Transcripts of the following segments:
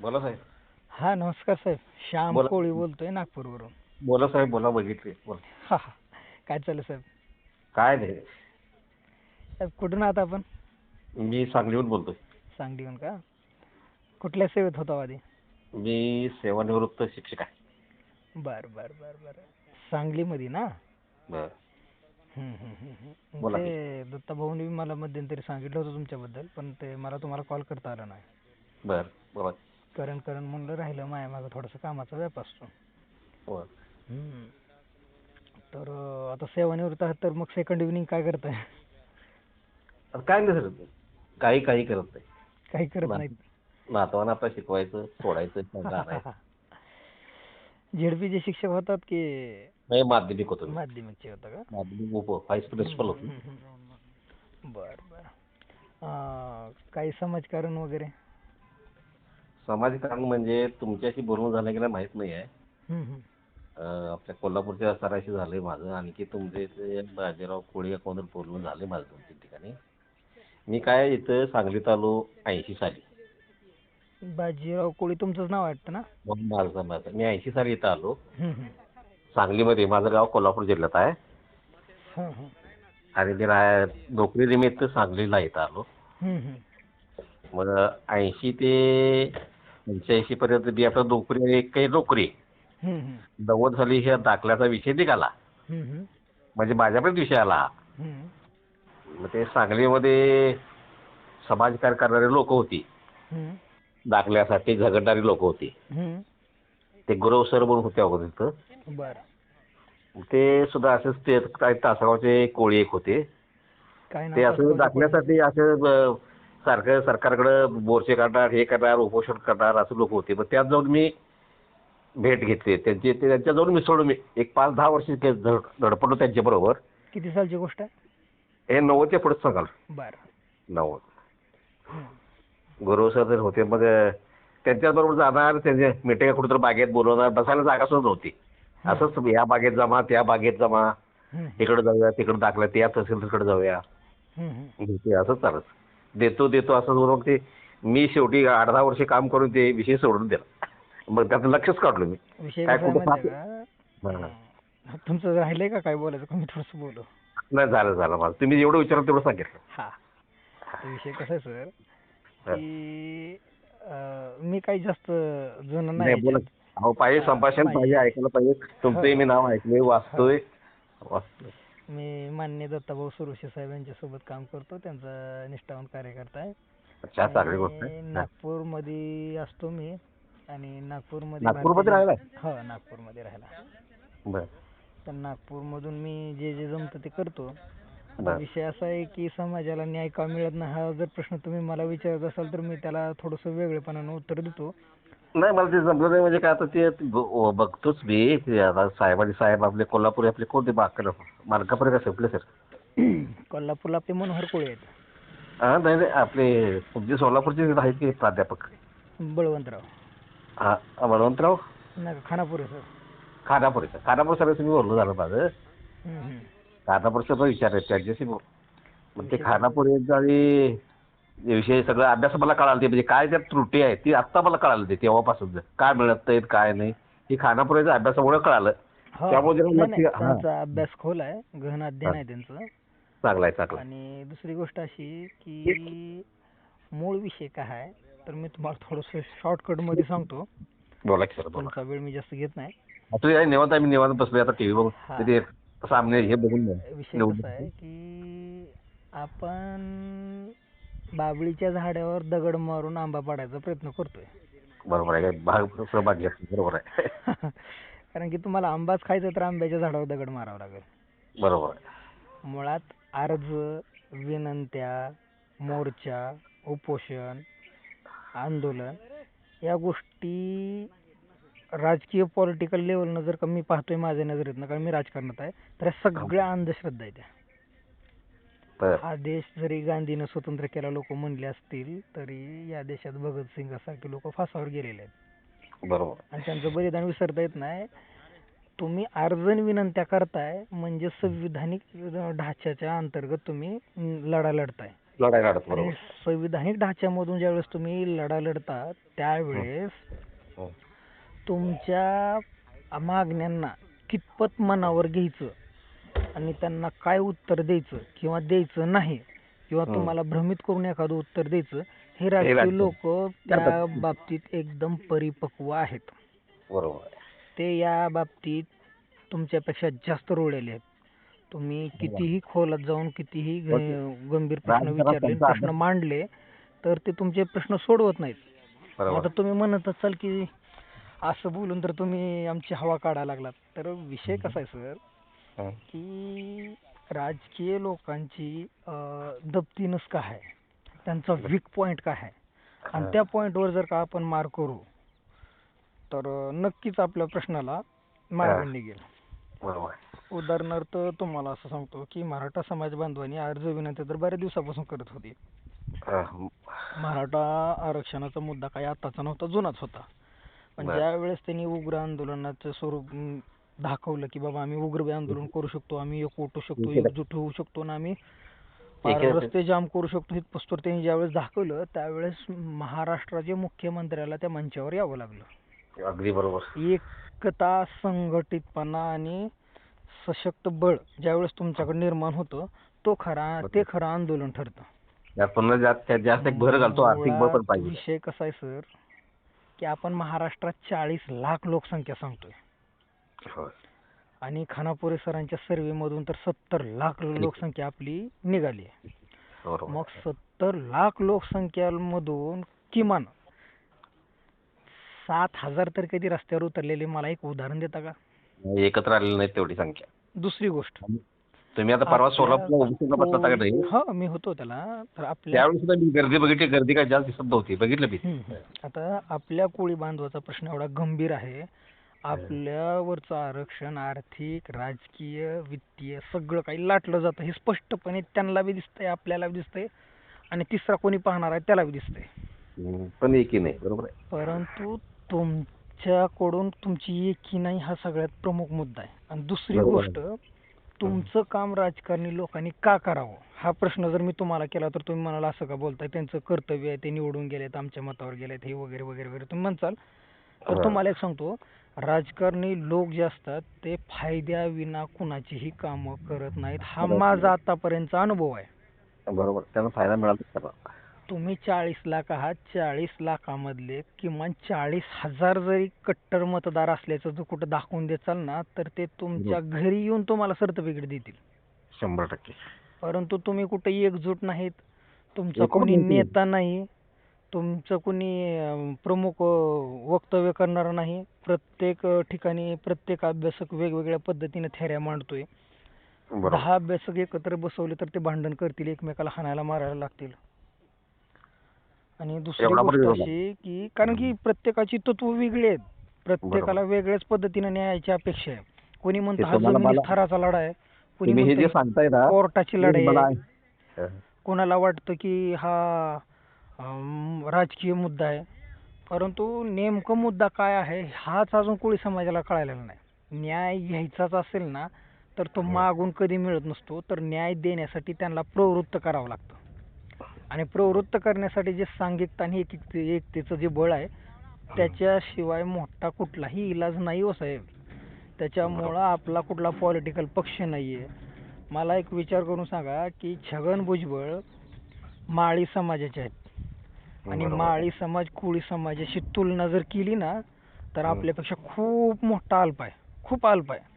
बोला साहेब. हा नमस्कार साहेब. श्याम बोला. कोळी बोलतोय नागपूरवरून. बोला साहेब बोला बघितले. बोला. हा हा. काय चालू साहेब? काय नाही. साहेब कुठून आहात आपण? मी सांगलीहून बोलतोय. सांगलीहून का? कुठल्या सेवेत होता आधी? मी सेवानिवृत्त शिक्षक आहे. बर बर बर बर. सांगलीमध्ये ना? बर. हम्म, हम्म, हम्म, हम्म. बोला ते दत्ता भाऊनी मला मध्यंतरी सांगितलं होतं तुमच्याबद्दल पण ते मला तुम्हाला कॉल करता आला नाही. बर बोला. कारण कारण म्हणलं राहिलं माया मागं थोडासा कामाचा व्याप असतो बोला. हम्म. तर अं, आता सेवानिवृत्त आहात तर मग सेकंड इव्हनिंग काय करताय आता काय नाही काही काही करत नाही काही करत बर. नाहीत नातवांना आता शिकवायचं सोडायचं किंवा आणायचं. झेडपीचे शिक्षक होतात की नाही माध्यमिक होतो मी. माध्यमिकचे होता का माध्यमिक उप व्हाईस प्रिन्सिपल होतो. बर बर अं, काही समाजकारण वगैरे समाजकारण म्हणजे तुमच्याशी बोलणं झालं की नाही माहीत नाही आहे. अं, आपल्या कोल्हापूरच्या सराशी झालंय माझं. आणखी तुमचे ते बाजीराव कोळी कोण बोलणं झालंय माझं दोन तीन ठिकाणी. मी काय इथं सांगलीत आलो ऐंशी साली. बाजीराव कोळी तुमचंच नाव वाटतं ना? मग माझं माझं. मी ऐंशी साली इथं आलो. हम्म, हम्म. सांगलीमध्ये माझं गाव कोल्हापूर जिल्ह्यात आहे. हं, हं. आणि मी राह नोकरीनिमित्त सांगलीला इथं आलो. हम्म, हम्म. मग ऐंशी ते पंच्याऐंशी पर्यंत मी आपलं नोकरी एक काही नोकरी. नव्वद साली ह्या दाखल्याचा विषय निघाला. म्हणजे माझ्यापर्यंत विषय आला हा. मग ते सांगलीमध्ये समाजकार्य करणारी लोक होती. दाखल्यासाठी झगडणारी लोक होती. ते गुरव सर म्हणून होते अगोदर तिथं बर ते सुद्धा असेच ते तासगावचे कोळी एक होते ते असं दाखल्यासाठी असं सारखं सरकारकडं मोर्चे काढणार हे करणार उपोषण करणार असं लोक होते. मग त्यात जाऊन मी भेट घेतली. त्यांची ते त्यांच्या जाऊन मिसळलो मी एक पाच दहा वर्ष धडपडलो त्यांच्याबरोबर कोळी? किती सालची गोष्ट आहे? हे नव्वदच्या पुढे सांगाल. बर. नव्वद. गुरु सर होते मग त्यांच्याबरोबर जाणार त्यांच्या मिटिंग कुठेतरी बागेत बोलवणार बसायला जागा सुद्धा नव्हती असंच या बागेत जमा त्या बागेत जमा. इकडे जाऊया तिकडे दाखला त्या तहसीलकडे जाऊया. हम्म, हम्म. ते असंच चालत. देतो देतो असं बोलून ते मी शेवटी आठ दहा वर्षे काम करून ते विषय सोडून दिला. मग त्याचं लक्षच काढलो मी. विषय काय कसा आहे कुठं माहिती आहे का हा. हं. तुमचं राहिलंय का काय बोलायचं? का मी थोडस बोलू. नाही झालं झालं माझं. तुम्ही जेवढं विचारलं तेवढं सांगितलं. हा. तर विषय कसा आहे सर? हा. की अं, मी काही जास्त जुनं नाही नाही बोला. अहो पाहिजे संभाषण पाहिजे ऐकायला पाहिजे. तुमचंही मी नाव ऐकलंय वाचतोय. वाचतोय. मी मान्य दत्ताभाऊ सुरुशे साहेब यांच्या सोबत काम करतो. त्यांचा निष्ठावंत कार्यकर्ता आहे. अच्छा चांगली गोष्ट आहे. नागपूरमध्ये असतो मी. आणि नागपूरमध्ये भारतीय- राहिलाय? हो नागपूरमध्ये राहिला बरं. तर नागपूरमधून मी जे जे जमतं ते करतो. बरं. विषय असा आहे की समाजाला न्याय का मिळत नाही हा जर प्रश्न तुम्ही मला विचारत असाल तर मी त्याला थोडंसं वेगळेपणानं उत्तर देतो. नाही मला ते जमलं नाही. म्हणजे काय आता ते ब- बघतोच मी. ते आता साहेबांनी साहेब आपले कोल्हापुरी आपले कोणते बाकर मार्कापुरे का संपले सर? कोल्हापूरला आपले मनोहर कोळे आहेत. हा नाही नाही आपले तुमचे सोलापूरचे आहेत की प्राध्यापक. बळवंतराव. हा बळवंतराव? नाही Khanapure sir. Khanapure sir Khanapur sir तुम्ही बोललो झालं माझं. खानापूरचं पण विचारायचं त्यांच्याशी बोल. मग ते खानापूर आणि विषय सगळं अभ्यास मला कळालं ते म्हणजे काय त्यात त्रुटी आहे ती आत्ता मला कळालं ते तेव्हापासून काय मिळत नाहीत काय नाही ही खानापुरेच्या अभ्यासामुळे कळालं. त्यामुळे. त्यांचा अभ्यास खोल आहे गहन अध्ययन. आहे त्यांचं चांगला आहे चांगला. आणि दुसरी गोष्ट अशी की मूळ विषय काय आहे तर मी तुम्हाला थोडंसं शॉर्टकटमध्ये सांगतो बोला की सर तुमचा वेळ मी जास्त घेत नाही निवांत आम्ही निवांत बसलोय आता टीव्ही बघून. ते सामने हे बघून विषय. कसा आहे की आपण बाबळीच्या झाडावर दगड मारून आंबा पाडायचा प्रयत्न करतोय. बरोबर आहे. भाग सहभाग घेतला बरोबर आहे. कारण की तुम्हाला आंबाच खायचा तर आंब्याच्या झाडावर दगड मारावा लागेल. बरोबर आहे. मुळात अर्ज विनंत्या मोर्चा उपोषण आंदोलन या गोष्टी राजकीय पॉलिटिकल लेवलनं जर का मी पाहतोय माझ्या नजरेतनं कारण मी राजकारणात आहे तर या सगळ्या अंधश्रद्धा आहेत त्या. हा देश जरी गांधीनं स्वतंत्र केला लोक म्हणले असतील तरी या देशात भगतसिंगासारखे लोक फासावर गेलेले आहेत. बरोबर. आणि त्यांचं बलिदान विसरता येत नाही. तुम्ही अर्जन विनंत्या करताय म्हणजे संविधानिक ढाच्याच्या अंतर्गत तुम्ही लढा लढताय. लढाई लढत आणि बरोबर संविधानिक ढाच्यामधून ज्यावेळेस तुम्ही लढा लढता त्यावेळेस हं. तुमच्या मागण्यांना कितपत मनावर घ्यायचं? आणि त्यांना काय उत्तर द्यायचं किंवा द्यायचं नाही किंवा हं. तुम्हाला भ्रमित करून एखादं उत्तर द्यायचं हे हे राजकीय. लोक त्या. बाबतीत एकदम परिपक्व आहेत बरोबर. ते या बाबतीत तुमच्यापेक्षा जास्त रोळलेले आहेत तुम्ही कितीही खोलात जाऊन कितीही गंभीर प्रश्न विचारले प्रश्न मांडले तर ते तुमचे प्रश्न सोडवत नाहीत आता तुम्ही म्हणत असाल की असं बोलून तर तुम्ही आमची हवा काढायला लागलात तर विषय कसा आहे सर हं. की राजकीय लोकांची दबतीनच काय आहे त्यांचा वीक पॉइंट काय आहे आणि. त्या पॉइंटवर जर का आपण मार करू तर नक्कीच आपल्या प्रश्नाला मार्ग. निघेल. उदाहरणार्थ तुम्हाला असं सांगतो की मराठा समाज बांधवांनी अर्ज विनंती तर बऱ्याच दिवसापासून करत होती. मराठा आरक्षणाचा मुद्दा काही आताचा नव्हता जुनाच होता पण. ज्या वेळेस त्यांनी उग्र आंदोलनाचं स्वरूप दाखवलं की बाबा आम्ही उग्र आंदोलन करू शकतो आम्ही एक उठू शकतो. एकजूट होऊ शकतो आणि आम्ही. रस्ते जाम करू शकतो हे पस्तूर त्यांनी ज्यावेळेस दाखवलं त्यावेळेस महाराष्ट्राच्या मुख्यमंत्र्याला त्या मंचावर यावं लागलं अगदी बरोबर एकता संघटितपणा आणि सशक्त बळ ज्यावेळेस तुमच्याकडे निर्माण होतं तो खरा ते खरं आंदोलन ठरतं जास्त भर घालतो आर्थिक बळ पण पाहिजे विषय कसा आहे सर की आपण महाराष्ट्रात चाळीस लाख लोकसंख्या सांगतोय. आणि खानापुरे सरांच्या सर्वे मधून तर सत्तर लाख लोकसंख्या आपली निघाली आहे. मग सत्तर लाख लोकसंख्यामधून किमान सात हजार तर कधी रस्त्यावर उतरलेले मला एक उदाहरण देता का? एकत्र आलेली नाही तेवढी संख्या. दुसरी गोष्ट. तुम्ही आता परवा सोलापूरला ओबीसीला बसला का नाही? हा मी होतो त्याला. तर आपल्या त्यावेळी सुद्धा मी गर्दी बघितली. गर्दी काय जास्त दिसत नव्हती. बघितलं मी. हम्म, हम्म. आता आपल्या कोळी बांधवाचा प्रश्न एवढा गंभीर आहे. आपल्यावरचं आरक्षण आर्थिक राजकीय वित्तीय सगळं काही लाटलं जातं. हे स्पष्टपणे त्यांना बी दिसतंय आपल्याला बी दिसतंय. आणि तिसरा कोणी पाहणार आहे त्याला बी दिसतंय. पण एकी नाही बरोबर आहे. परंतु तुमच्याकडून तुमची एकी नाही हा सगळ्यात प्रमुख मुद्दा आहे. आणि दुसरी. गोष्ट तुमचं काम राजकारणी लोकांनी का करावं? हा प्रश्न जर मी तुम्हाला केला तर तुम्ही म्हणाल असं का बोलताय? त्यांचं कर्तव्य आहे ते निवडून गेलेत आमच्या मतावर गेलेत हे वगैरे वगैरे वगैरे. तुम्ही म्हणसाल तर. तुम्हाला एक सांगतो राजकारणी लोक जे असतात ते फायद्याविना कुणाचीही कामं करत नाहीत. हा. माझा आतापर्यंतचा अनुभव आहे. बरोबर. त्यांना फायदा मिळाला त्याला तुम्ही चाळीस लाख आहात. चाळीस लाखामधले किमान चाळीस हजार जरी कट्टर मतदार असल्याचं जर कुठं दाखवून देचाल ना तर ते तुमच्या घरी येऊन तुम्हाला सर्टिफिकेट देतील. शंभर टक्के. परंतु तुम्ही कुठे एकजूट नाहीत. तुमचा एकूण कोणी. नेता नाही. तुमचं कोणी अं, प्रमुख अं, वक्तव्य करणारा नाही. प्रत्येक ठिकाणी प्रत्येक अभ्यासक वेगवेगळ्या पद्धतीने थेऱ्या मांडतोय. बरोबर. दहा अभ्यासक एकत्र बसवले तर ते भांडण करतील एकमेकाला हाणायला मारायला लागतील. आणि दुसरी एवढा गोष्ट अशी की कारण की प्रत्येकाची तत्व वेगळी आहेत. प्रत्येकाला वेगळ्याच पद्धतीने न्यायाची अपेक्षा आहे. कोणी म्हणतं हा तुम्हाला जमिनी थराचा लढा आहे. कोणी तुम्ही हे जे म्हणतं सांगताय ना कोर्टाची लढाई मला आहे. कोणाला वाटतं की हा राजकीय मुद्दा आहे. परंतु नेमकं मुद्दा काय आहे हाच अजून कोळी समाजाला कळालेला नाही. न्याय घ्यायचाच असेल ना तर तो मागून कधी मिळत नसतो तर न्याय देण्यासाठी त्यांना प्रवृत्त करावं लागतं. आणि प्रवृत्त करण्यासाठी जे सांघिकता आणि एकिक एकतेचं जे बळ आहे त्याच्याशिवाय मोठा कुठलाही इलाज नाही हो साहेब. त्याच्यामुळं आपला कुठला पॉलिटिकल पक्ष नाही आहे मला एक विचार करून सांगा की छगन भुजबळ माळी समाजाचे आहेत. आणि. माळी समाज कोळी समाजाशी तुलना जर केली ना तर. आपल्यापेक्षा खूप मोठा अल्प आहे खूप अल्प आहे.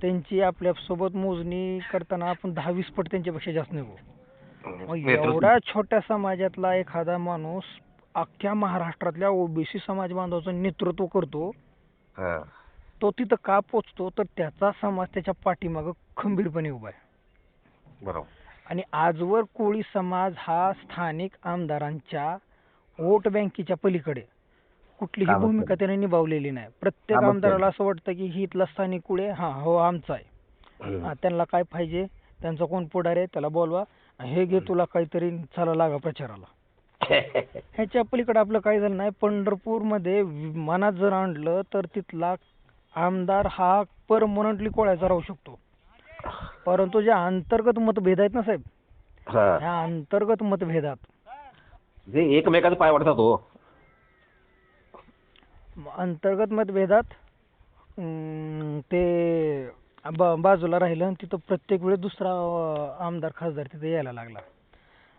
त्यांची आपल्यासोबत मोजणी करताना आपण दहा वीस पट त्यांच्यापेक्षा जास्त निघू मग एवढ्या छोट्या समाजातला एखादा माणूस अख्ख्या महाराष्ट्रातल्या ओबीसी समाज बांधवाचं नेतृत्व करतो. तो तिथं का पोचतो तर त्याचा समाज त्याच्या पाठीमागं खंबीरपणे उभा आहे बरोबर आणि आजवर कोळी समाज हा स्थानिक आमदारांच्या वोट बँकेच्या पलीकडे कुठलीही भूमिका. त्याने निभावलेली नाही. प्रत्येक आमदाराला. असं वाटतं की ही इथला स्थानिक कुळे हा हो आमचा आहे. त्यांना काय पाहिजे? त्यांचा कोण पुढारी आहे? त्याला बोलवा. हे घे तुला काहीतरी चला लागा प्रचाराला. ह्याच्या पलीकडे आपलं काय झालं नाही. पंढरपूरमध्ये वि- मनात जर आणलं तर तिथला आमदार हा परमनंटली कोळ्याचा राहू शकतो. परंतु जे अंतर्गत मतभेद आहेत ना साहेब हा. ह्या अंतर्गत मतभेदात जे एकमेकाचा पाय वाढतात हो. अंतर्गत मतभेदात अं, ते बा- बाजूला राहिलं आणि तिथं प्रत्येक वेळेस दुसरा अं, आमदार खासदार तिथे यायला लागला.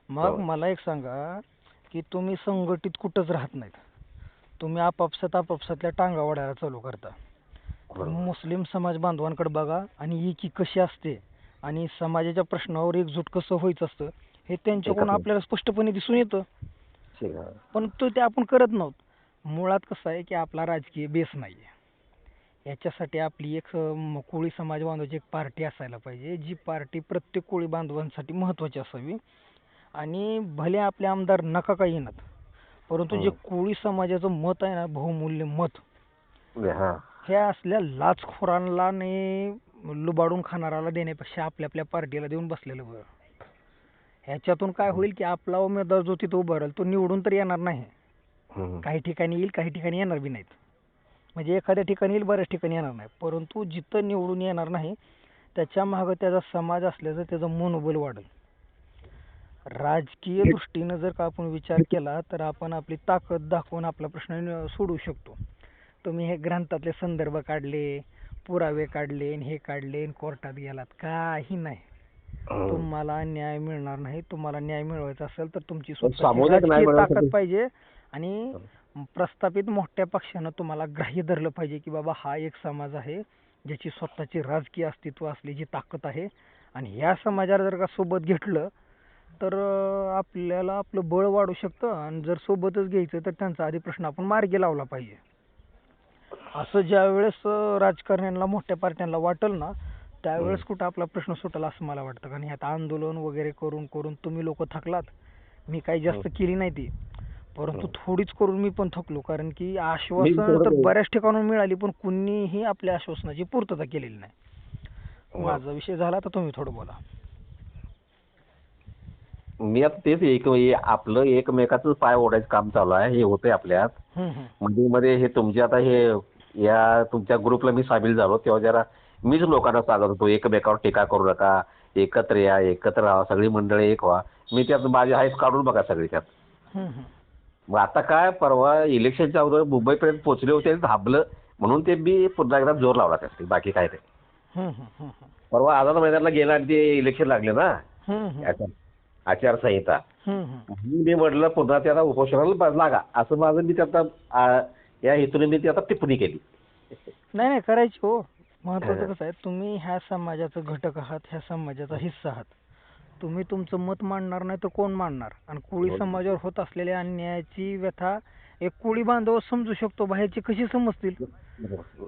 मग हो. मला एक सांगा की तुम्ही संघटित कुठंच राहत नाहीत. तुम्ही आपापसात आपापसातल्या टांगा ओढायला चालू करता. मुस्लिम समाज बांधवांकडे बघा आणि एकी कशी असते आणि समाजाच्या प्रश्नावर एकजूट कसं व्हायचं असतं हे त्यांच्याकडून. आपल्याला स्पष्टपणे दिसून येतं. पण तो ते आपण करत नव्हत मुळात कसं आहे की आपला राजकीय बेस नाही याच्यासाठी आपली एक कोळी समाज बांधवाची एक पार्टी असायला पाहिजे जी पार्टी प्रत्येक कोळी बांधवांसाठी महत्त्वाची असावी आणि भले आपले आमदार नका काही येणार परंतु जे. कोळी समाजाचं मत आहे ना बहुमूल्य मत हा हे असल्या लाचखोरांना आणि लुबाडून खाणाराला देण्यापेक्षा आपल्या आपल्या पार्टीला देऊन बसलेलं बरं. ह्याच्यातून काय होईल की आपला उमेदवार जो तिथं उभा राहील तो निवडून तर येणार नाही. काही ठिकाणी येईल काही ठिकाणी येणार बी नाहीत. म्हणजे एखाद्या ठिकाणी येईल बऱ्याच ठिकाणी येणार नाही. परंतु जिथं निवडून येणार नाही त्याच्या मागं त्याचा समाज असल्याचं त्याचं मनोबल वाढेल. राजकीय दृष्टीनं जर का आपण विचार केला तर आपण आपली ताकद दाखवून आपला प्रश्न सोडवू शकतो. तुम्ही हे ग्रंथातले संदर्भ काढले पुरावे काढले आणि हे काढले आणि कोर्टात गेलात. काही नाही. हम्म. तुम्हाला न्याय मिळणार नाही. तुम्हाला न्याय मिळवायचा असेल तर तुमची स्वतःची ताकद पाहिजे आणि प्रस्थापित मोठ्या पक्षानं तुम्हाला ग्राह्य धरलं पाहिजे की बाबा हा एक समाज आहे ज्याची स्वतःची राजकीय अस्तित्व असल्याची ताकद आहे. आणि ह्या समाजाला जर का सोबत घेतलं तर आपल्याला आपलं बळ वाढू शकतं. आणि जर सोबतच घ्यायचं तर त्यांचा आधी प्रश्न आपण मार्गी लावला पाहिजे. असं ज्या वेळेस राजकारण्यांना मोठ्या पार्ट्यांना वाटेल ना त्यावेळेस हम्म. कुठं आपला प्रश्न सुटेल असं मला वाटतं कारण ह्यात आंदोलन वगैरे करून करून तुम्ही लोक थकलात मी काही जास्त हम्म. केली नाही ती परंतु हम्म. थोडीच करून मी पण थकलो कारण की आश्वासन तर बऱ्याच ठिकाणून मिळाली पण कुणीही आपल्या आश्वासनाची पूर्तता केलेली नाही हो. माझा विषय झाला तर तुम्ही थोडं बोला मी आता तेच एक हे आपलं एकमेकाचं पाय ओढायचं काम चालू आहे हे होतंय आपल्यात. मध्ये मध्ये हे तुमचे आता हे या तुमच्या ग्रुपला मी सामील झालो. तेव्हा जरा मीच लोकांना सांगत होतो एकमेकावर टीका करू नका एकत्र या एकत्र राहा सगळी मंडळी एक व्हा. मी त्यात माझे आहेत काढून बघा सगळी त्यात. मग आता काय परवा इलेक्शनच्या अगोदर मुंबईपर्यंत पोहोचले होते थांबलं म्हणून ते मी पुन्हा एकदा जोर लावला त्यासाठी बाकी काय नाही. परवा आझाद मैदानाला गेला आणि ते इलेक्शन लागले ना? आचारसंहिता. मी म्हटलं पुन्हा ते आता उपोषणाला लागा. असं माझं मी त्यात आ, या हेतूने मी ती आता टिप्पणी केली. नाही नाही करायची हो. महत्वाचं हा. कसं आहे तुम्ही ह्या समाजाचा घटक आहात ह्या समाजाचा हिस्सा आहात. तुम्ही तुमचं मत मांडणार नाही तर कोण मांडणार? आणि कोळी हो. समाजावर होत असलेल्या अन्यायाची व्यथा एक कोळी बांधव समजू शकतो बाहेरचे कशी समजतील?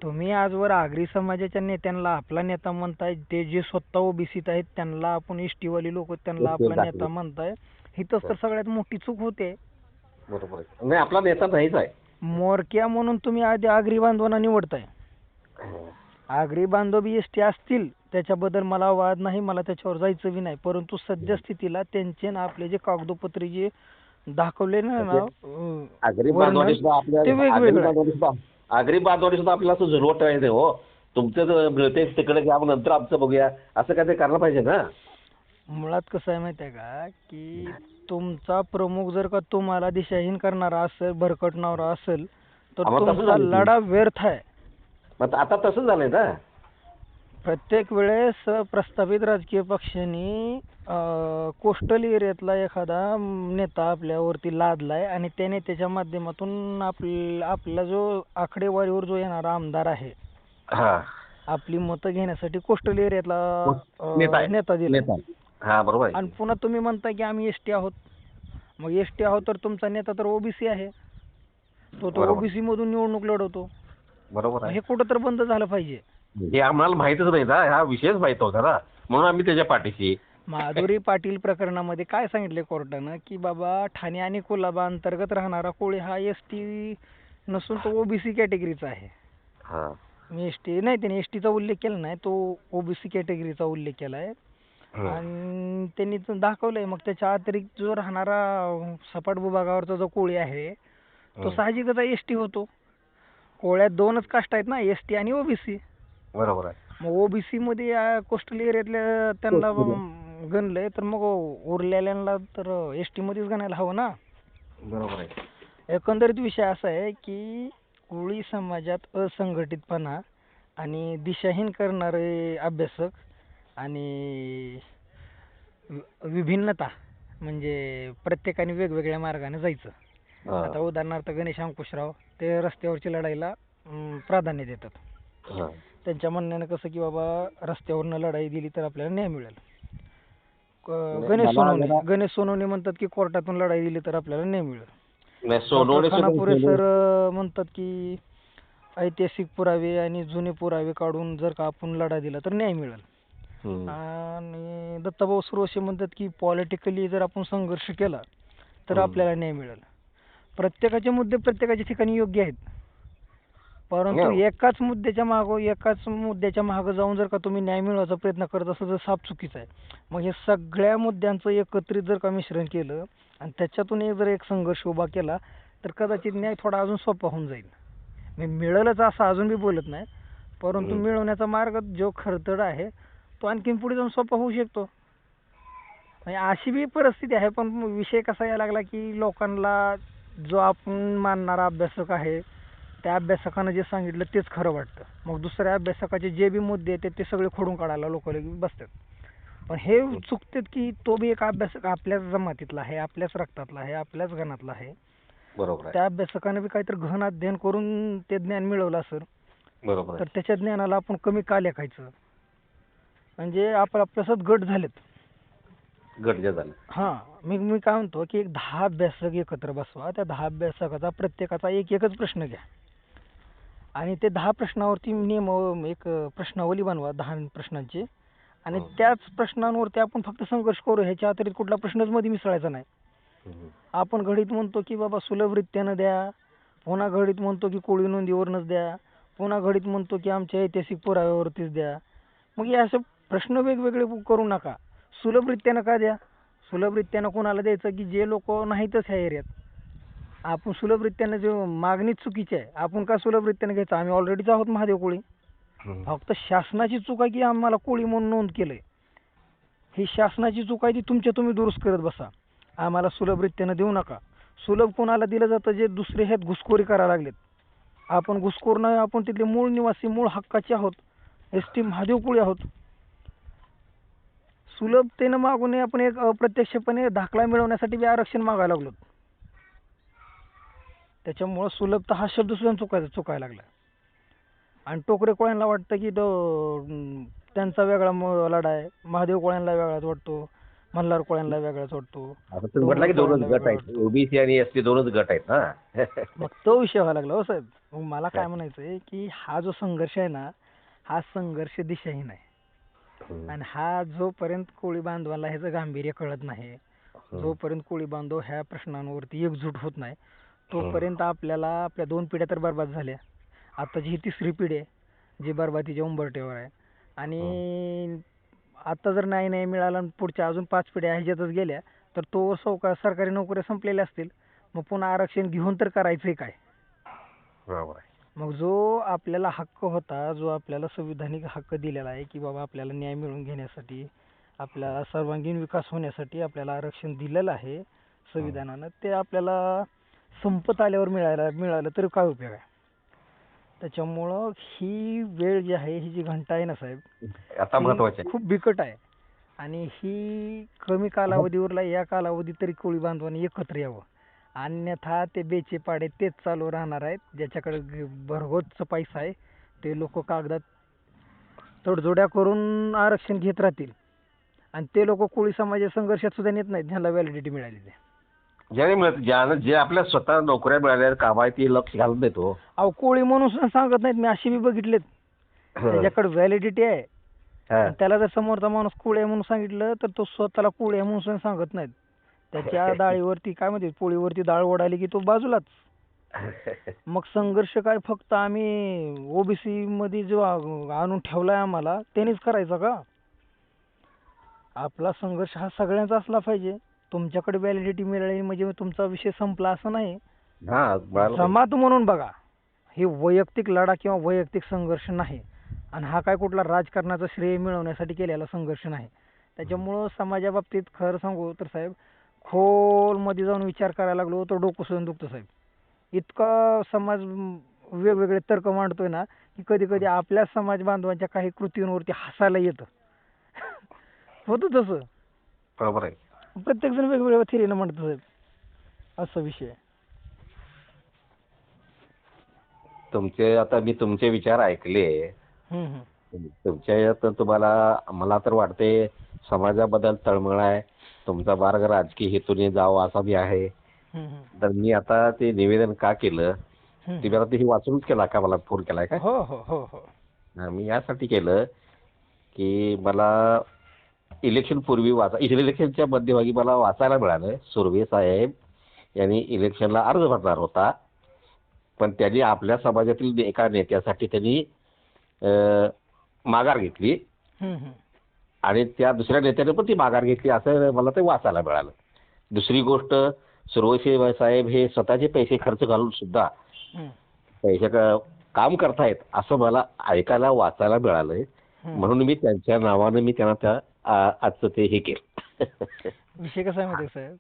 तुम्ही आजवर आगरी समाजाच्या नेत्यांना आपला नेता म्हणताय ते जे स्वतः ओबीसीत आहेत त्यांना आपण एस वाली लोक त्यांना आपला. नेता म्हणताय. हिथंच तर सगळ्यात मोठी चूक होते. बरोबर नाही आपला नेता नाहीच आहे. मोरक्या म्हणून तुम्ही आधी आगरी बांधवांना निवडताय. आगरी बांधव बी एस टी असतील त्याच्याबद्दल मला वाद नाही मला त्याच्यावर जायचं बी नाही. परंतु सध्या स्थितीला त्यांचे ना आपले जे कागदोपत्री जे दाखवले ना आगरी बांधवांनी सुद्धा ते वेगवेगळं. आहे. सुद्धा आगरी बांधवांनी सुद्धा आपल्याला असं झुरवट आहे हो. तुमचं मिळते तिकडे घ्या मग नंतर आमचं बघूया. असं काय ते करायला पाहिजे ना. मुळात कसं आहे माहिती आहे का की तुमचा प्रमुख जर का तुम्हाला दिशाहीन करणारा असेल भरकटणारा असेल तर आम्हाला तसं तुमचा झालं की. लढा व्यर्थ आहे. मग आता तसंच झालंय ना? प्रत्येक वेळेस प्रस्थापित राजकीय पक्षांनी कोस्टल एरियातला एखादा नेता आपल्यावरती लादलाय आणि त्या नेत्याच्या माध्यमातून आपल आपला जो आकडेवारीवर जो येणारा आमदार आहे हा. आपली मतं घेण्यासाठी कोस्टल एरियातला नेता दिला नेता हा बरोबर आहे. आणि पुन्हा तुम्ही म्हणताय की आम्ही एस टी आहोत. मग एस टी आहोत तर तुमचा नेता तर ओबीसी आहे. तो तो बरोबर. ओबीसी मधून निवडणूक लढवतो. बरोबर हे कुठं तर बंद झालं पाहिजे. हे आम्हाला माहितच नाही ना. हा विषयच माहीत होता ना. म्हणून आम्ही त्याच्या पाठीशी. माधुरी पाटील प्रकरणामध्ये काय सांगितले कोर्टानं? की बाबा ठाणे आणि कोल्हाबा अंतर्गत राहणारा कोळी हा एस टी नसून तो ओबीसी कॅटेगरीचा आहे. हा. मी एस टी नाही त्याने एस टीचा उल्लेख केला नाही. तो ओबीसी कॅटेगरीचा उल्लेख केला आहे. आणि त्यांनी तो दाखवलंय मग त्याच्या अतिरिक्त जो राहणारा सपाट भूभागावरचा जो कोळी आहे तो. साहजिकच एस टी होतो. कोळ्यात दोनच कास्ट आहेत ना एस टी आणि ओबीसी बरोबर आहे. मग ओबीसी मध्ये कोस्टल एरियातल्या त्यांना कोस्टल. गणलंय तर मग उरलेल्यांना तर एस मध्येच गणायला हवं ना? बरोबर आहे. एकंदरीत विषय असा आहे की कोळी समाजात असंघटितपणा आणि दिशाहीन करणारे अभ्यासक आणि विभिन्नता म्हणजे प्रत्येकाने वेगवेगळ्या मार्गाने जायचं. आता उदाहरणार्थ गणेश अंकुशराव ते रस्त्यावरची लढाईला प्राधान्य देतात. त्यांच्या म्हणण्यानं कसं की बाबा रस्त्यावरनं लढाई दिली तर आपल्याला न्याय मिळेल. गणेश सोनवणे गणेश सोनवणे म्हणतात की कोर्टातून लढाई दिली तर आपल्याला न्याय मिळेल. सोनवणे खानापुरे सर म्हणतात की ऐतिहासिक पुरावे आणि जुने पुरावे काढून जर का आपण लढा दिला तर न्याय मिळेल. हम्म. आणि दत्ताभाऊ सुरोशे म्हणतात की पॉलिटिकली जर आपण संघर्ष केला तर हम्म. आपल्याला न्याय मिळेल प्रत्येकाचे मुद्दे प्रत्येकाच्या ठिकाणी योग्य आहेत परंतु हो. एकाच मुद्द्याच्या मागं एकाच मुद्द्याच्या मागं जाऊन जर का तुम्ही न्याय मिळवायचा प्रयत्न करत असाल तर साफ चुकीचं आहे मग हे सगळ्या मुद्द्यांचं एकत्रित जर का मिश्रण केलं आणि त्याच्यातून एक जर एक संघर्ष उभा केला तर कदाचित न्याय थोडा अजून सोपा होऊन जाईल मी मिळेलच असं अजून बी बोलत नाही परंतु हम्म. मिळवण्याचा मार्ग जो खरतड आहे तो आणखीन पुढे जाऊन सोपा होऊ शकतो. म्हणजे अशी बी परिस्थिती आहे पण विषय कसा यायला लागला की लोकांना जो आपण मानणारा अभ्यासक आहे त्या अभ्यासकानं जे सांगितलं तेच खरं वाटतं. मग दुसऱ्या अभ्यासकाचे जे बी मुद्दे येतात ते सगळे खोडून काढायला लोक बसतात. पण हे चुकतात की तो बी एक अभ्यासक आपल्याच जमातीतला आहे आपल्याच रक्तातला आहे आपल्याच गणातला आहे. बरोबर त्या अभ्यासकानं बी काहीतरी गहन अध्ययन करून ते ज्ञान मिळवलं असेल बरोबर तर त्याच्या ज्ञानाला आपण कमी का लेखायचं? म्हणजे आपण आपल्यासत गट झालेत. गटजे झालं. हां मी मी काय म्हणतो की एक दहा अभ्यासक एकत्र बसवा त्या दहा अभ्यासकाचा प्रत्येकाचा एक एकच प्रश्न घ्या. आणि ते दहा प्रश्नावरती नियम एक प्रश्नावली बनवा दहा प्रश्नांची. आणि हो. त्याच प्रश्नांवरती आपण फक्त संघर्ष करू ह्याच्या अतिरिक्त कुठला प्रश्नच मध्ये मिसळायचा नाही. हम्म. आपण घडीत म्हणतो की बाबा सुलभरित्यानं द्या पुन्हा घडीत म्हणतो की कोळी नोंदीवरूनच द्या पुन्हा घडीत म्हणतो की आमच्या ऐतिहासिक पुराव्यावरतीच द्या. मग हे असे प्रश्न वेगवेगळे करू नका. सुलभरित्यानं का द्या? सुलभरित्यानं कोणाला द्यायचं की जे लोक नाहीतच ह्या एरियात? आपण सुलभरित्यानं जे मागणीच चुकीची आहे. आपण का सुलभरित्यानं घ्यायचं? आम्ही ऑलरेडीच आहोत महादेव कोळी. फक्त शासनाची चूक आहे की आम्हाला कोळी म्हणून नोंद केलंय? ही शासनाची चूक आहे ती तुमच्या तुम्ही दुरुस्त करत बसा. आम्हाला सुलभरित्यानं देऊ नका. सुलभ कोणाला दिलं जातं जे दुसरे आहेत घुसखोरी करायला लागलेत? आपण घुसखोर नाही आपण तिथले मूळ निवासी मूळ हक्काचे आहोत. एस टी महादेव कोळी आहोत. सुलभतेनं मागून आपण एक अप्रत्यक्षपणे दाखला मिळवण्यासाठी बी आरक्षण मागायला लागलो. त्याच्यामुळं सुलभता हा शब्द सुद्धा चुकायचा चुकायला लागला. आणि टोकरे कोळ्यांना वाटतं की तो त्यांचा वेगळा लढा आहे. महादेव कोळ्यांना वेगळाच वाटतो. मल्हार कोळ्यांना वेगळाच वाटतो. म्हटलं की दोनच गट आहेत. ओबीसी आणि एसटी दोनच गट आहेत ना? मग तो विषय व्हायला लागला हो साहेब. मग मला काय काय? म्हणायचं आहे की हा जो संघर्ष आहे ना हा संघर्ष दिशाहीन आहे. हम्म. आणि हा जोपर्यंत कोळी बांधवाला ह्याचं गांभीर्य कळत नाही. जोपर्यंत कोळी बांधव ह्या प्रश्नांवरती एकजूट होत नाही तोपर्यंत आपल्याला आपल्या दोन पिढ्या तर बर्बाद झाल्या. आताची ही तिसरी पिढी आहे जी बर्बादीच्या उंबरठ्यावर आहे. आणि आता जर नाही नाही मिळाला आणि पुढच्या अजून पाच पिढ्या ह्याच्यातच गेल्या तर तो सौका सरकारी नोकऱ्या संपलेल्या असतील. मग पुन्हा आरक्षण घेऊन तर करायचंय काय? बरोबर आहे. मग जो आपल्याला हक्क होता जो आपल्याला संविधानिक हक्क दिलेला आहे की बाबा आपल्याला न्याय मिळवून घेण्यासाठी आपल्याला सर्वांगीण विकास होण्यासाठी आपल्याला आरक्षण दिलेलं आहे संविधानानं ते आपल्याला संपत आल्यावर मिळायला मिळालं तर काय उपयोग आहे? त्याच्यामुळं ही वेळ जी आहे ही जी घंटा आहे ना साहेब आता ही महत्त्वाचे खूप बिकट आहे. आणि ही कमी कालावधीवरला या कालावधीत तरी कोळी बांधवांनी एकत्र यावं. अन्यथा ते बेचे पाडे तेच चालू राहणार आहेत. ज्याच्याकडे ग- पैसा आहे ते लोक कागदात तडजोड्या करून आरक्षण घेत राहतील. आणि ते लोक कोळी समाजाच्या संघर्षात सुद्धा नेत नाहीत ज्यांना व्हॅलिडिटी मिळाली ज्याने मिळत ज्यानं जे आपल्या स्वतः नोकऱ्या मिळाल्या काम आहे ती लक्ष घालून देतो. अहो कोळी म्हणून सुद्धा सांगत नाहीत मी अशी बी बघितलेत. त्याच्याकडे व्हॅलिडिटी आहे. हा. आणि त्याला जर समोरचा माणूस कुळे आहे म्हणून सांगितलं तर तो स्वतःला कुळे आहे म्हणून सुद्धा सांगत नाहीत. त्याच्या डाळीवरती काय म्हणते पोळीवरती डाळ ओढाली की तो बाजूलाच. मग संघर्ष काय फक्त आम्ही ओबीसी मध्ये जो आणून ठेवलाय आम्हाला त्यानेच करायचा का? आपला संघर्ष हा सगळ्यांचा असला पाहिजे. तुमच्याकडे व्हॅलिडिटी मिळाली म्हणजे तुमचा विषय संपला असं नाही. जमात म्हणून बघा हे वैयक्तिक लढा किंवा वैयक्तिक संघर्ष नाही. आणि हा काय कुठला राजकारणाचा श्रेय मिळवण्यासाठी केलेला संघर्ष नाही. त्याच्यामुळं समाजाबाबतीत खरं सांगू तर साहेब खोलमध्ये जाऊन विचार करायला लागलो तर डोकं सुद्धा दुखतं साहेब. इतका समाज वेगवेगळे तर्क मांडतोय ना की कधी कधी आपल्या समाज बांधवांच्या काही कृतींवरती हसायला येतं. होतं तसं. बरोबर आहे. प्रत्येक जण वेगवेगळ्या थिरीनं म्हणतो साहेब. असा विषय. तुमचे आता मी तुमचे विचार ऐकले. तुमच्या तुम्हाला मला तर वाटते समाजाबद्दल तळमळ आहे. तुमचा मार्ग राजकीय हेतूने जावा असा बी आहे. तर मी आता ते निवेदन का केलं. तुम्ही आता हे वाचूनच केला का मला फोन केलाय का? हो हो हो हो. मी यासाठी केलं की मला इलेक्शन पूर्वी वाचा इलेक्शनच्या मध्यभागी मला वाचायला मिळालं. सुर्वे साहेब यांनी इलेक्शनला अर्ज भरणार होता. पण त्यांनी आपल्या समाजातील एका नेत्यासाठी त्यांनी माघार घेतली. आणि त्या दुसऱ्या नेत्याने पण ती माघार घेतली असं मला ते वाचायला मिळालं. दुसरी गोष्ट सुर्वशे साहेब हे स्वतःचे पैसे खर्च घालून सुद्धा पैसे क- काम करतायत असं मला ऐकायला वाचायला मिळालंय. म्हणून मी त्यांच्या नावानं मी त्यांना त्या आजचं ते हे केलं. विषय कसा आहे माहिती साहेब?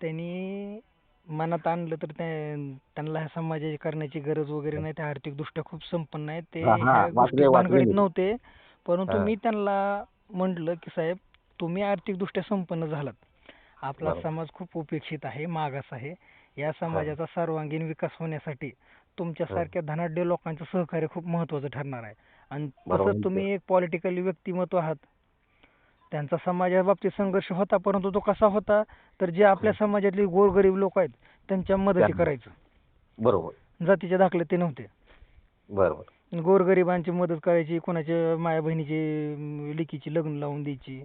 त्यांनी मनात आणलं तर त्यांना ह्या समाजाची करण्याची गरज वगैरे नाही ते आर्थिक दृष्ट्या खूप संपन्न आहेत. ते. नव्हते. परंतु. मी त्यांना म्हटलं की साहेब तुम्ही आर्थिक दृष्ट्या संपन्न झालात. आपला. समाज खूप उपेक्षित आहे मागास आहे. या समाजाचा सर्वांगीण विकास होण्यासाठी तुमच्यासारख्या धनाढ्य लोकांचं सहकार्य खूप महत्वाचं ठरणार आहे. आणि. तसंच तुम्ही एक पॉलिटिकल व्यक्तिमत्व आहात. त्यांचा समाजाबाबतीत संघर्ष होता परंतु तो कसा होता? तर जे आपल्या समाजातले गोरगरीब लोक आहेत त्यांच्या मदती. करायचं. बरोबर. जातीचे दाखले ते नव्हते. बरोबर. गोरगरिबांची मदत करायची कोणाच्या माया बहिणीची लेकीची लग्न लावून द्यायची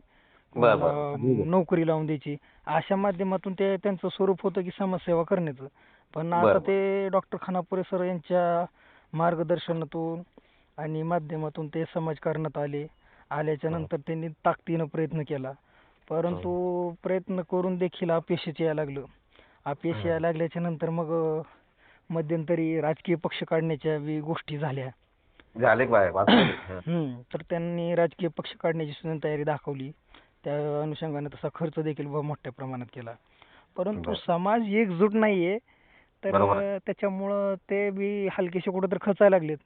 बरं, कोणाला बरं. नोकरी लावून द्यायची. अशा माध्यमातून ते त्यांचं स्वरूप होतं की समाजसेवा करण्याचं. पण आता बरं. ते डॉक्टर खानापुरे सर यांच्या मार्गदर्शनातून आणि माध्यमातून ते समाजकारणात आले. आल्याच्यानंतर त्यांनी ताकदीनं प्रयत्न केला. परंतु प्रयत्न करून देखील अपयशच यायला लागलं. अपयश हं. यायला लागल्याच्या नंतर मग अं, मध्यंतरी राजकीय पक्ष काढण्याच्या बी गोष्टी झाल्या. झाले बाय वाचले. हा. हम्म. तर त्यांनी राजकीय पक्ष काढण्याची सुद्धा तयारी दाखवली. त्या अनुषंगाने तसा खर्च देखील मोठ्या प्रमाणात केला. परंतु. समाज एकजूट नाहीये. तर त्याच्यामुळं ते बी हलकेसे कुठेतरी खचायला लागलेत.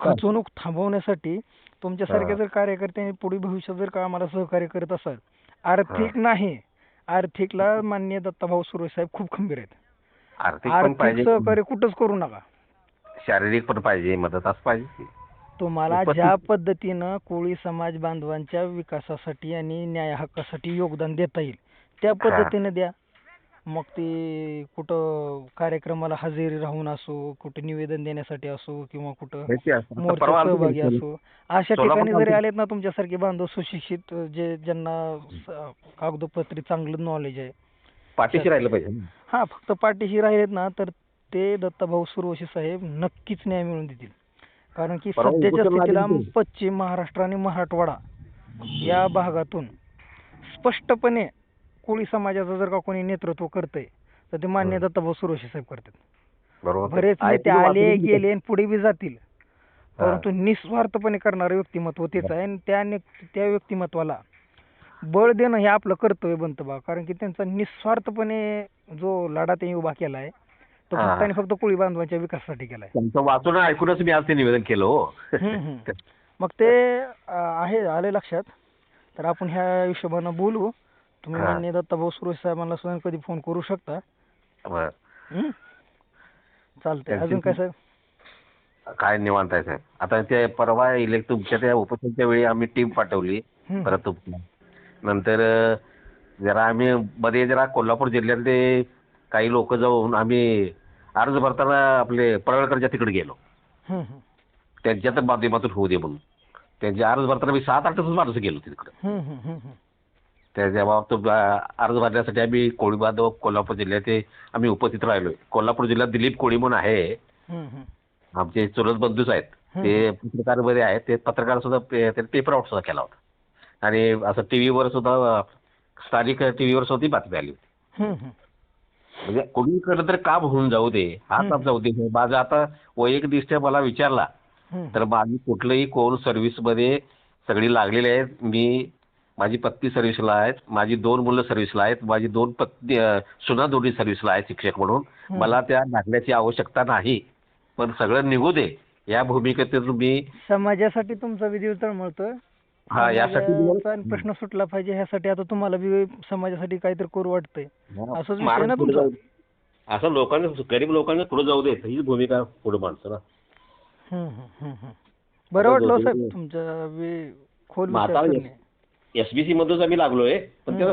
खचवणूक थांबवण्यासाठी तुमच्यासारख्या. जर कार्यकर्त्यांनी पुढे भविष्यात जर का आम्हाला सहकार्य करत असाल आर्थिक नाही. आर्थिकला मान्य दत्ताभाऊ सुरे साहेब खूप खंबीर आहेत. आर्थिक सहकार्य कुठंच करू नका. शारीरिक पण पाहिजे मदत असं पाहिजे तुम्हाला उपस्थित- ज्या पद्धतीनं कोळी समाज बांधवांच्या विकासासाठी आणि न्याय हक्कासाठी योगदान देता येईल त्या पद्धतीने द्या मग ते कुठं कार्यक्रमाला हजेरी राहून असो कुठं निवेदन देण्यासाठी असो किंवा कुठं माहिती आहे. आता मोर्चात परवा आलतो सहभागी. असो अशा सोलापूर ठिकाणी जरी आलतो. आलेत ना तुमच्यासारखे बांधव सुशिक्षित जे ज्यांना स- कागदोपत्री चांगलं नॉलेज आहे पाठीशी राहिलं पाहिजे हा फक्त पाठीशी राहिलेत ना तर ते दत्ताभाऊ सुरवशी साहेब नक्कीच न्याय मिळवून देतील कारण की परवा सध्याच्या उपोषण स्थितीला लागेल ते. पश्चिम महाराष्ट्र आणि मराठवाडा या भागातून स्पष्टपणे कोळी समाजाचं जर का कोणी नेतृत्व करतंय तर ते मान्य हं. दत्ताभाऊ सुरवशी साहेब करतात बरोबर बरेच नेते आले गेले आणि पुढे बी जातील हा. परंतु निस्वार्थपणे करणारं व्यक्तिमत्व तेच आहे आणि त्या ने- त्या व्यक्तिमत्वाला बळ देणं हे आपलं कर्तव्य बनतं बा कारण की त्यांचा निस्वार्थपणे जो लढा त्यांनी उभा केलाय तो हा. फक्त आणि फक्त कोळी बांधवांच्या विकासासाठी केलाय त्यांचं वाचून आणि ऐकूनच मी आज ते निवेदन केलं हो हम्म, हम्म. मग ते अं, आहे आले लक्षात तर आपण ह्या हिशोबानं बोलू तुम्ही हा. मान्य दत्ताभाऊ सुरेश साहेबांना सुद्धा कधी फोन करू शकता बरं. हम्म? चालतंय अजून काय साहेब काय निवांत आहे साहेब आता ते परवा इलेक्ट तुमच्या त्या उपस्थितीच्या वेळी आम्ही टीम पाठवली हम्म. परत तुमच्या नंतर अं, जरा आम्ही मध्ये जरा कोल्हापूर जिल्ह्यातले काही लोक जाऊन आम्ही अर्ज भरताना आपले पडळकरच्या तिकडे गेलो. त्यांच्या तर माध्यमातून होऊ दे म्हणून. त्यांचे अर्ज भरताना मी सात आठ माणसं गेलो तिकडे. त्याच्या बाबतीत अं, अर्ज भरण्यासाठी आम्ही कोळी बांधव कोल्हापूर जिल्ह्याचे आम्ही उपस्थित राहिलोय. कोल्हापूर जिल्ह्यात दिलीप कोळी म्हणून आहे. आमचे चुलत बंधूच आहेत. ते पत्रकारमध्ये आहेत. ते पत्रकार सुद्धा पेपर आउट सुद्धा केला होता. आणि असं टीव्हीवर सुद्धा स्थानिक टीव्हीवर सुद्धा बातमी आली होती. म्हणजे कोणीकडे तर काम होऊन जाऊ दे. हाच. आमचा उद्देश आहे. माझा आता वैयक्तिक दृष्ट्या मला विचारला. तर माझी कुठलंही कोण सर्व्हिसमध्ये सगळी लागलेली आहेत. मी माझी पत्नी सर्व्हिसला आहेत. माझी दोन मुलं सर्व्हिसला आहेत. माझी दोन पत्नी सुना दोन्ही सर्व्हिसला आहेत शिक्षक म्हणून. मला त्या दाखल्याची आवश्यकता नाही. पण सगळं निघू दे. या भूमिकेतून मी समाजासाठी तुमचा विधी तळमळतोय हा यासाठी प्रश्न सुटला पाहिजे ह्यासाठी आता तुम्हाला बी समाजासाठी काहीतरी करू वाटतंय हा, असंच विषय ना पुढे तुमचा? जाऊ दे. असं लोकांना गरीब लोकांना पुढे जाऊ देत हीच भूमिका पुढे माणसं ना हम्म, हम्म, हम्म, हम्म. बरं वाटलं हो साहेब तुमच्या बी- खोल मग आता विचार करणे. एसबीसी मधूनच आम्ही लागलोय पण त्याला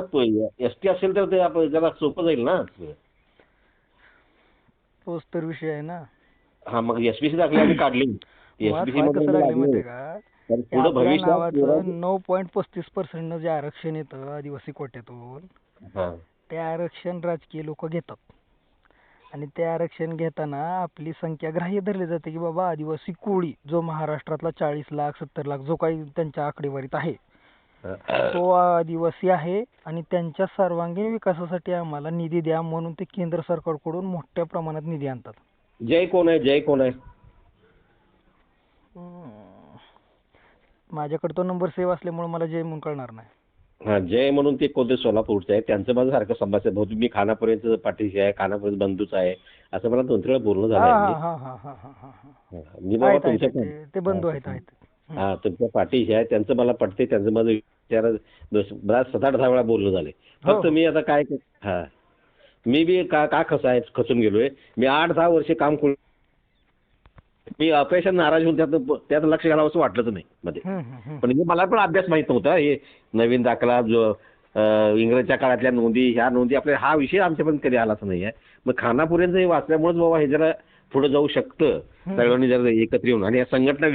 एस टी असेल तर ते आपण जरा सोपं जाईल ना तोच तर विषय आहे ना हा मग एसबीसी दाखले आम्ही काढली एसबीसी मध्ये कसं लागलं. माहितीये का तर पुढे भविष्यात नऊ पॉईंट पस्तीस पर्सेंट जे आरक्षण येतं आदिवासी कोट्यातून. ते आरक्षण राजकीय लोक घेतात आणि ते आरक्षण घेताना आपली संख्या ग्राह्य धरली जाते की बाबा आदिवासी कोळी जो महाराष्ट्रातला चाळीस लाख सत्तर लाख जो काही त्यांच्या आकडेवारीत आहे तो आदिवासी आहे आणि त्यांच्या सर्वांगीण विकासासाठी आम्हाला निधी द्या म्हणून ते केंद्र सरकारकडून मोठ्या प्रमाणात निधी आणतात जय कोण आहे जय कोण आहे. माझ्याकडे तो नंबर सेव्ह असल्यामुळे मला जय म्हणून कळणार नाही हा जय म्हणून ते कोणते सोलापूरचे आहे त्यांचं माझं सारखं समस्या बहुतेक मी खानापर्यंत पाठीशी आहे खानापर्यंत बंधूच आहे असं मला दोन तीन वेळा बोलणं झालं हा आहे. हा हा हा हा हा हा. मी- हा, मी बाबा आहेत आहेत तुमच्या ते- ते बंधू आहेत आहेत. हा तुमच्या पाठीशी आहे त्यांचं मला पटते त्यांचं माझं विचार बऱ्याच सात आठ दहा वेळा बोलणं झाले हो. फक्त मी आता काय हा मी बी का का खसा आहे खचून गेलोय मी आठ दहा वर्षे काम करून मी अपयशात नाराज होऊन त्यात त्यात लक्ष घालावं असं वाटलंच नाही मध्ये. पण हे मला पण अभ्यास माहीत नव्हता. हे नवीन दाखला जो इंग्रजच्या काळातल्या नोंदी ह्या नोंदी आपल्या हा विषय आमच्यापर्यंत कधी आलाच नाही आहे मग खानापर्यंत हे वाचल्यामुळेच बाबा हे जरा पुढे जाऊ शकतं. सर्वांनी जरा एकत्र येऊन. आणि या संघटना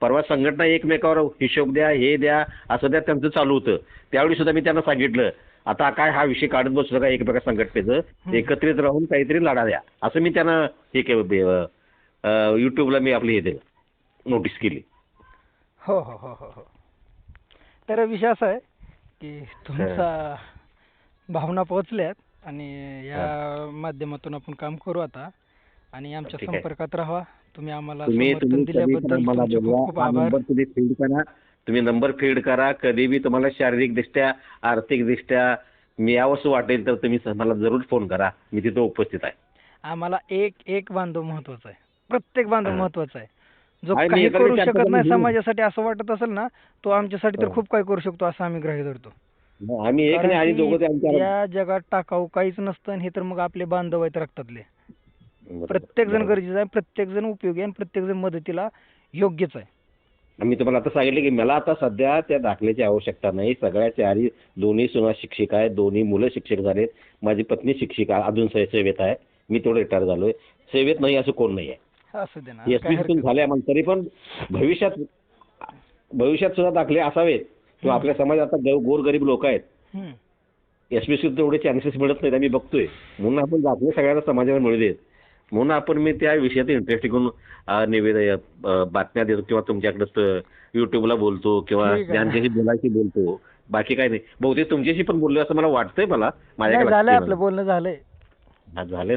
परवा संघटना एकमेकावर हिशोब द्या हे द्या असं द्या त्यांचं चालू होतं. त्यावेळी सुद्धा मी त्यांना सांगितलं आता काय हा विषय काढत बसलो का एकमेका संघटनेचं? एकत्रित राहून काहीतरी लढा द्या. असं मी त्यांना हे केलं युट्यूबला मी आपली हे नोटीस केली. हो हो हो हो हो. तर विषय असा आहे की तुमचा भावना पोहोचल्यात आणि या माध्यमातून आपण काम करू आता. आणि आमच्या. संपर्कात राहा. तुम्ही आम्हाला तुम्ही समर्थन दिल्याबद्दल खूप खूप आभार. नंबर तुम्ही फीड करा. तुम्ही नंबर फीड करा. कधी बी तुम्हाला शारीरिकदृष्ट्या आर्थिकदृष्ट्या मी यावंसं वाटेल तर तुम्ही मला जरूर फोन करा. मी तिथं उपस्थित आहे. आम्हाला एक एक बांधव महत्त्वाचा आहे. प्रत्येक बांधव. महत्त्वाचा आहे जो काही एखाद्या करू शकत नाही. समाजासाठी असं वाटत असेल ना तो आमच्यासाठी तर हा. खूप काही करू शकतो असं आम्ही ग्राह्य धरतो आम्ही एक कारण नाही आणि की दोघं ते आमच्या या जगात टाकाऊ काहीच नसतं आणि हे तर मग आपले बांधव आहेत रक्तातले बरोबर. प्रत्येक जण बरोबर. गरजेचं आहे प्रत्येक जण उपयोगी आहे आणि प्रत्येक जण मदतीला योग्यच आहे मी तुम्हाला आता सांगितलं की मला आता सध्या त्या दाखल्याची आवश्यकता नाही सगळ्या चारी दोन्ही सुना शिक्षिका आहेत दोन्ही मुलं शिक्षक झालेत माझी पत्नी शिक्षिका अजून से- सेवेत आहे मी तेवढं रिटायर झालोय सेवेत नाही असं कोण नाही आहे असू दे ना काय एसपीसीतून हरकत नाही. झाले आम्हाला तरी पण भविष्यात भविष्यात सुद्धा दाखले असावेत. किंवा आपल्या समाजात आता गो- गोरगरीब लोक आहेत. हम्म. एसपीसीत तेवढे चान्सेस मिळत नाहीत आम्ही बघतोय. म्हणून आपण दाखले सगळ्यांना समाजाला मिळू देत. म्हणून आपण मी त्या विषयात इंटरेस्ट घेऊन अं, निवेद अं, बातम्या देतो किंवा तुमच्याकडे युट्यूबला बोलतो किंवा ठीक आहे. ज्यांच्याशी बोलायची बोलतो. बाकी काय नाही. बहुतेक तुमच्याशी पण बोललो असं मला वाटतंय मला. नाही झालंय माझ्याकडे आपलं बोलणं झालंय. झालंय.